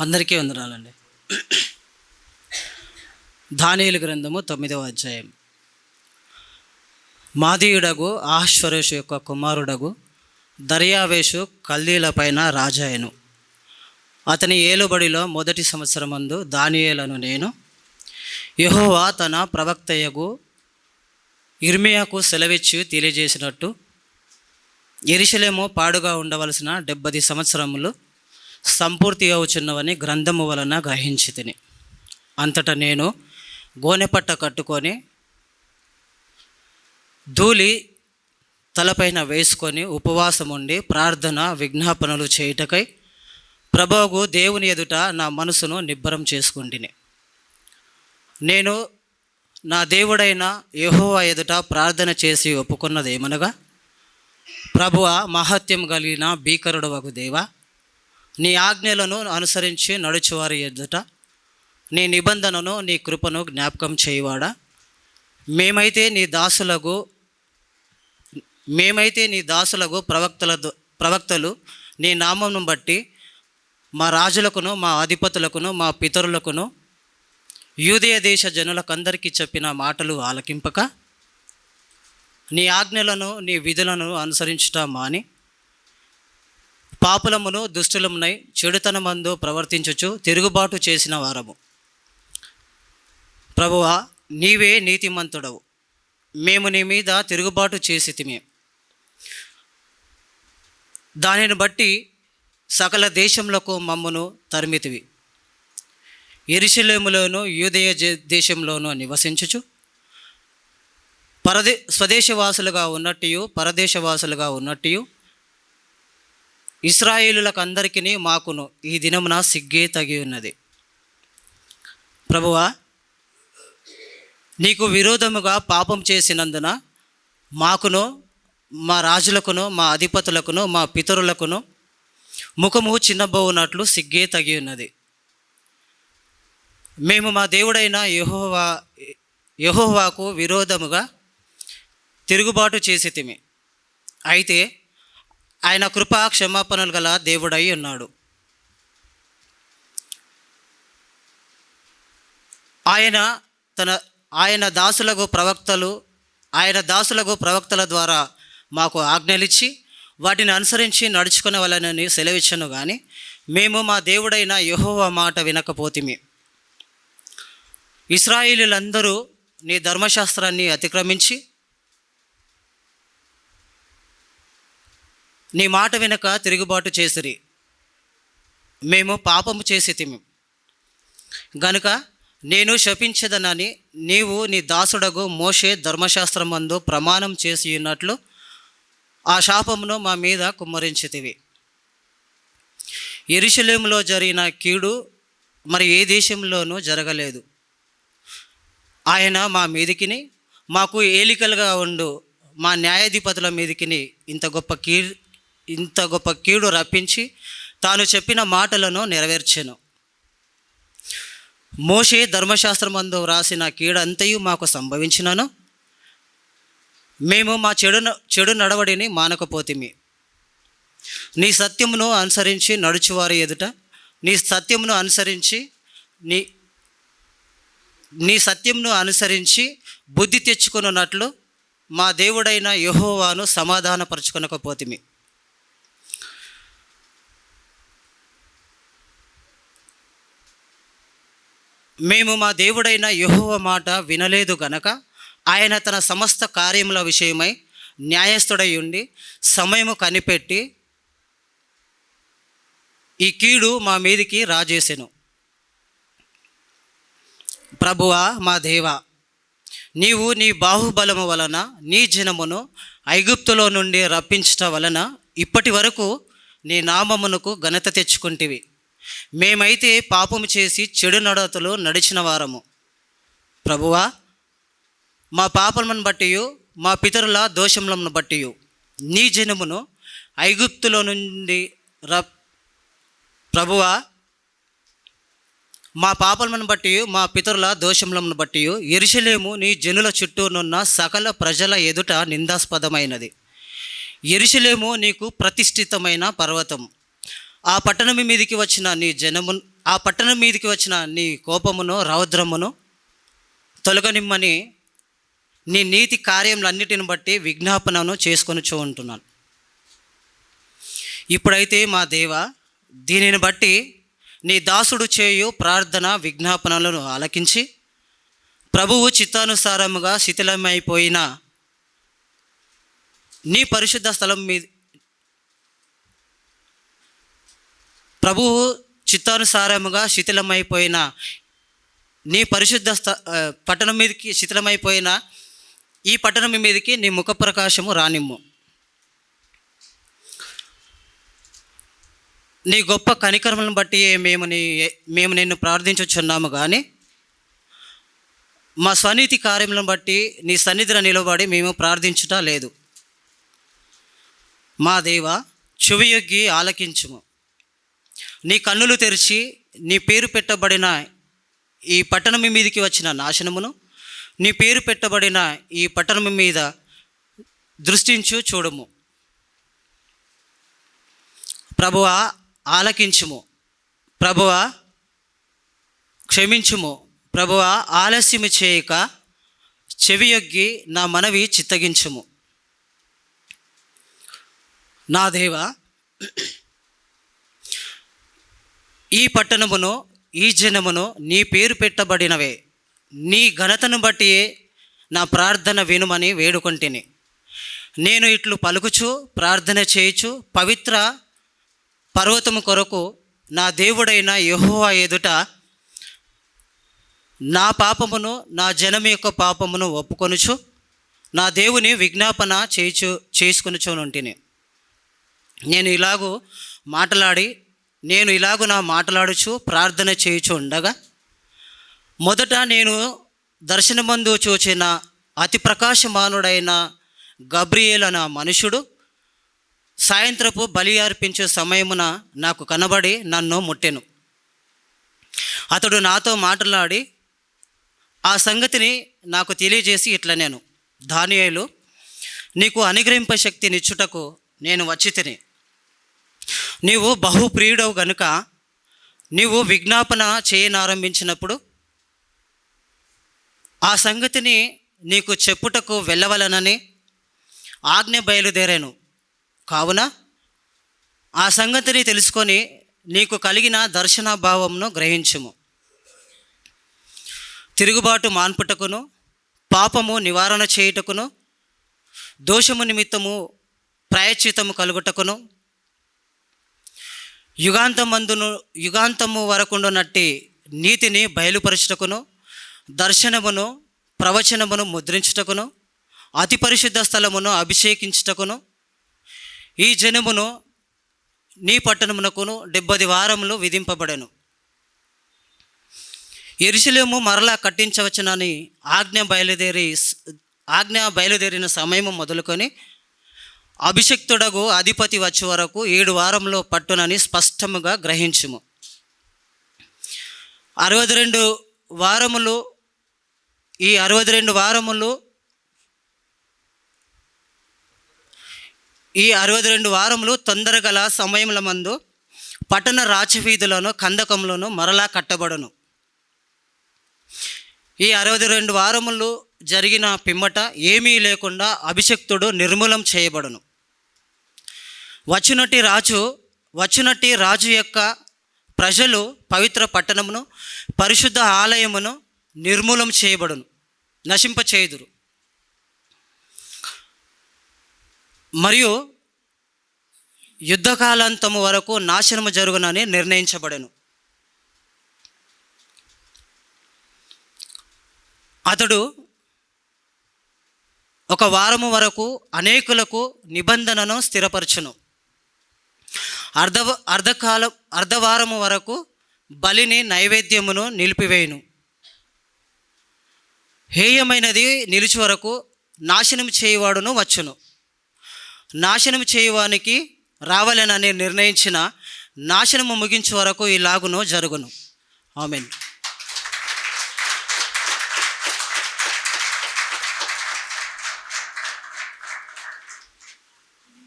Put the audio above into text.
అందరికీ వందనాలండి. దానియుల గ్రంథము తొమ్మిదవ అధ్యాయం. మాదీయుడగు ఆహ్వరేషు యొక్క కుమారుడగు దర్యావేషు కల్దీలపైన రాజాయను అతని ఏలుబడిలో మొదటి సంవత్సరమందు దానియేలను నేను యహోవా తన ప్రవక్తయగు ఇర్మియాకు సెలవిచ్చి తెలియజేసినట్టు ఎరిశలేము పాడుగా ఉండవలసిన డెబ్బది సంవత్సరములు సంపూర్తి అవుచున్నవని గ్రంథము వలన గ్రహించి తిని అంతటా నేను గోనెపట్ట కట్టుకొని ధూళి తలపైన వేసుకొని ఉపవాసం ఉండి ప్రార్థన విజ్ఞాపనలు చేయుటకై ప్రభోగు దేవుని ఎదుట నా మనసును నిబ్బరం చేసుకుంటుని. నేను నా దేవుడైన యహోవ ఎదుట ప్రార్థన చేసి ఒప్పుకున్నదేమనగా ప్రభువ మహత్యం కలిగిన భీకరుడు వగు దేవా నీ ఆజ్ఞలను అనుసరించి నడుచువారి ఎదుట నీ నిబంధనను నీ కృపను జ్ఞాపకం చేయవాడా? మేమైతే నీ దాసులకు మేమైతే నీ దాసులకు ప్రవక్తల ప్రవక్తలు నీ నామమును బట్టి మా రాజులకును మా అధిపతులకును మా పితరులకును యూదయ దేశ జనులకందరికీ చెప్పిన మాటలు ఆలకింపక నీ ఆజ్ఞలను నీ విధులను అనుసరించుట మాని పాపులమును దుష్టులమునై చెడుతనమందు ప్రవర్తించుచు తిరుగుబాటు చేసిన వారము. ప్రభువా నీవే నీతిమంతుడవు. మేము నీ మీద తిరుగుబాటు చేసి దానిని బట్టి సకల దేశములకు మమ్మను తరిమితివి. ఎరుశలేములోను యూదయ దేశంలోనూ నివసించుచు పరదే స్వదేశవాసులుగా ఉన్నట్టు పరదేశవాసులుగా ఉన్నట్టు ఇస్రాయేలులకు అందరికీ మాకును ఈ దినమున సిగ్గే తగి ఉన్నది. ప్రభువా నీకు విరోధముగా పాపం చేసినందున మాకును మా రాజులకును మా అధిపతులకును మా పితరులకును ముఖము చిన్నబోవునట్లు సిగ్గే తగి ఉన్నది. మేము మా దేవుడైన యహోవా యహోవాకు విరోధముగా తిరుగుబాటు చేసి తిమి అయితే ఆయన కృపా క్షమాపణలు గల దేవుడై ఉన్నాడు. ఆయన తన ఆయన దాసులకు ప్రవక్తలు ఆయన దాసులకు ప్రవక్తల ద్వారా మాకు ఆజ్ఞలిచ్చి వాటిని అనుసరించి నడుచుకునే సెలవిచ్చను కానీ మేము మా దేవుడైన యహోవ మాట వినకపోతిమి. ఇస్రాయిలులందరూ నీ ధర్మశాస్త్రాన్ని అతిక్రమించి నీ మాట వెనుక తిరుగుబాటు చేసిరి. మేము పాపము చేసితిమి గనుక నేను శపించదనని నీవు నీ దాసుడగు మోషే ధర్మశాస్త్రమందు ప్రమాణం చేసి ఉన్నట్లు ఆ శాపమును మా మీద కుమ్మరించితివి. ఎరుశలేములో జరిగిన కీడు మరి ఏ దేశంలోనూ జరగలేదు. ఆయన మా మీదికిని మాకు ఏలికలుగా ఉండు మా న్యాయాధిపతుల మీదికిని ఇంత గొప్ప కీ ఇంత గొప్ప కీడు రప్పించి తాను చెప్పిన మాటలను నెరవేర్చెను. మోషే ధర్మశాస్త్రమందు వ్రాసిన కీడంతయు మాకు సంభవించినను. మేము మా చెడు చెడు నడవడిని మానకపోతిమి. నీ సత్యమును అనుసరించి నడుచువారి ఎదుట నీ సత్యమును అనుసరించి నీ నీ సత్యంను అనుసరించి బుద్ధి తెచ్చుకున్నట్లు మా దేవుడైన యహోవాను సమాధానపరచుకొనకపోతిమి. మేము మా దేవుడైన యహోవ మాట వినలేదు గనక ఆయన తన సమస్త కార్యముల విషయమై న్యాయస్థుడై ఉండి సమయము కనిపెట్టి ఈ కీడు మా మీదికి రాజేసెను. ప్రభువా మా దేవా నీవు నీ బాహుబలము వలన నీ జనమును ఐగుప్తులో నుండి రప్పించటం వలన ఇప్పటి వరకు నీ నామమునకు ఘనత తెచ్చుకుంటివి. మేమైతే పాపము చేసి చెడు నడతలు నడిచిన వారము. ప్రభువా మా పాపములను బట్టి మా పితరుల దోషములను బట్టి నీ జనమును ఐగుప్తులో నుండి ర ప్రభువా మా పాపలను బట్టి మా పితరుల దోషములను బట్టి ఎరుషలేము నీ జనుల చుట్టూనున్న సకల ప్రజల ఎదుట నిందాస్పదమైనది. ఎరుషలేము నీకు ప్రతిష్ఠితమైన పర్వతం ఆ పట్టణం మీదికి వచ్చిన నీ జనము ఆ పట్టణం మీదకి వచ్చిన నీ కోపమును రౌద్రమును తొలగనిమ్మని నీ నీతి కార్యములన్నిటిని బట్టి విజ్ఞాపనను చేసుకొని ఉంటున్నాను. ఇప్పుడైతే మా దేవ దీనిని బట్టి నీ దాసుడు చేయు ప్రార్థన విజ్ఞాపనలను ఆలకించి ప్రభువు చిత్తానుసారముగా శిథిలమైపోయిన నీ పరిశుద్ధ స్థలం మీద ప్రభువు చిత్తానుసారముగా శిథిలమైపోయిన నీ పరిశుద్ధ స్థ పట్టణం మీదకి శిథిలమైపోయిన ఈ పట్టణం మీదకి నీ ముఖ ప్రకాశము రానిమ్ము. నీ గొప్ప కనికరములను బట్టి మేము నీ మేము నిన్ను ప్రార్థించుచున్నాము కానీ మా స్వనీతి కార్యములను బట్టి నీ సన్నిధిలో నిలబడి మేము ప్రార్థించుట లేదు. మా దేవ చెవియొగ్గి ఆలకించుము. నీ కన్నులు తెరిచి నీ పేరు పెట్టబడిన ఈ పట్టణం మీదకి వచ్చిన నాశనమును నీ పేరు పెట్టబడిన ఈ పట్టణం మీద దృష్టించు చూడము. ప్రభువ ఆలకించుము. ప్రభువ క్షమించుము. ప్రభువ ఆలస్యము చేయక చెవియొగ్గి నా మనవి చిత్తగించుము. నా దేవ ఈ పట్టణమును ఈ జనమును నీ పేరు పెట్టబడినవే. నీ ఘనతను బట్టి నా ప్రార్థన వినుమని వేడుకొంటిని. నేను ఇట్లు పలుకుచు ప్రార్థన చేయుచు పవిత్ర పర్వతము కొరకు నా దేవుడైన యహోవా ఎదుట నా పాపమును నా జనం యొక్క పాపమును ఒప్పుకొనుచు నా దేవుని విజ్ఞాపన చేయుచు చేసుకొనుచునుంటిని నేను ఇలాగూ మాట్లాడి నేను ఇలాగ నా మాట్లాడుచు ప్రార్థన చేయుచు ఉండగా మొదట నేను దర్శనమందు చూచిన అతి ప్రకాశమానుడైన గబ్రియేల్ అన్న మనుషుడు సాయంత్రపు బలి అర్పించే సమయమున నాకు కనబడి నన్ను ముట్టెను. అతడు నాతో మాట్లాడి ఆ సంగతిని నాకు తెలియజేసి ఇట్లా నేను. దానియేలు నీకు అనుగ్రహింప శక్తినిచ్చుటకు నేను వచ్చి తిని నీవు బహుప్రియుడవు గనుక నీవు విజ్ఞాపన చేయనారంభించినప్పుడు ఆ సంగతిని నీకు చెప్పుటకు వెళ్ళవలనని ఆజ్ఞ బయలుదేరాను. కావున ఆ సంగతిని తెలుసుకొని నీకు కలిగిన దర్శన భావమును గ్రహించుము. తిరుగుబాటు మాన్పుటకును పాపము నివారణ చేయుటకును దోషము నిమిత్తము ప్రాయశ్చితము కలుగుటకును యుగాంతమందును యుగాంతము వరకుండునట్టి నీతిని బయలుపరచుటకును దర్శనమును ప్రవచనమును ముద్రించుటకును అతి పరిశుద్ధ స్థలమును అభిషేకించుటకును ఈ జనమును నీ పట్టణమునకును డెబ్బది వారములు విధింపబడెను. ఎరుసలేము మరలా కట్టించవచ్చునని ఆజ్ఞ బయలుదేరి ఆజ్ఞ బయలుదేరిన సమయము మొదలుకొని అభిషక్తుడగు అధిపతి వచ్చే వరకు ఏడు వారంలో పట్టునని స్పష్టముగా గ్రహించుము. అరవై రెండు వారములు ఈ అరవై రెండు వారములు ఈ అరవై రెండు వారములు తొందరగల సమయముల మందు పట్టణ రాచవీధులను కందకములను మరలా కట్టబడును. ఈ అరవై రెండు వారములు జరిగిన పిమ్మట ఏమీ లేకుండా అభిషక్తుడు నిర్మూలం చేయబడును. వచ్చినట్టి రాజు వచ్చినట్టి రాజు యొక్క ప్రజలు పవిత్ర పట్టణమును పరిశుద్ధ ఆలయమును నిర్మూలం చేయబడును నశింప చేయుదురు మరియు యుద్ధకాలాంతము వరకు నాశనము జరుగునని నిర్ణయించబడెను. అతడు ఒక వారము వరకు అనేకులకు నిబంధనను స్థిరపరచును. అర్ధ అర్ధకాలం అర్ధవారము వరకు బలిని నైవేద్యమును నిలిపివేయును. హేయమైనది నిలిచి వరకు నాశనం చేయువాడును వచ్చును. నాశనం చేయువానికి రావాలని నిర్ణయించిన నాశనము ముగించే వరకు ఈ లాగును జరుగును. ఆమెన్.